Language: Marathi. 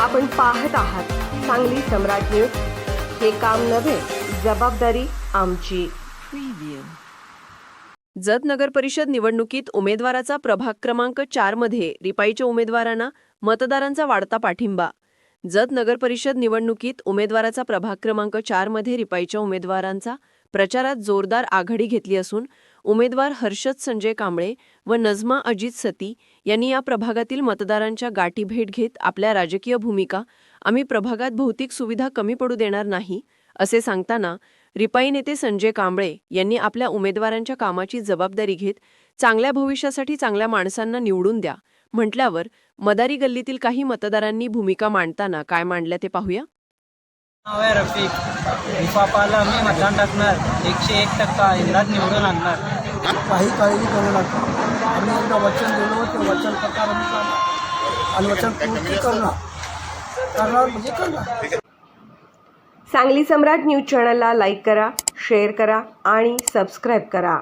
आपण पाहत आहात सांगली सम्राट न्यूज. हे काम नव्हे जबाबदारी आमची. जत नगर परिषद निवडणुकीत उमेदवाराचा प्रभाग क्रमांक चारमध्ये रिपाईच्या उमेदवारांना मतदारांचा वाढता पाठिंबा. जत नगर परिषद निवडणुकीत उमेदवाराचा प्रभाग क्रमांक चारमध्ये रिपाईच्या उमेदवारांचा प्रचारात जोरदार आघाडी घेतली असून उमेदवार हर्षद संजय कांबळे व नजमा अजित सती यांनी या प्रभागातील मतदारांच्या गाठी भेट घेत आपल्या राजकीय भूमिका आम्ही प्रभागात भौतिक सुविधा कमी पडू देणार नाही असे सांगताना रिपाई नेते संजय कांबळे यांनी आपल्या उमेदवारांच्या कामाची जबाबदारी घेत चांगल्या भविष्यासाठी चांगल्या माणसांना निवडून द्या म्हटल्यावर मदारी गल्लीतील काही मतदारांनी भूमिका मांडताना काय मांडल्या ते पाहूया. नाव आहे रफिक. विपापाला मी मतदान टाकणार. एकशे एक टक्का इंदात निवडून आणणार. काही काळजी करू नका. आम्ही एकदा वचन दिलो ते वचन प्रकार आम्ही करणार आणि वचन पूर्ती करणार. करणार म्हणजे करणार. सांगली सम्राट न्यूज चॅनलला लाईक करा शेअर करा आणि सबस्क्राईब करा.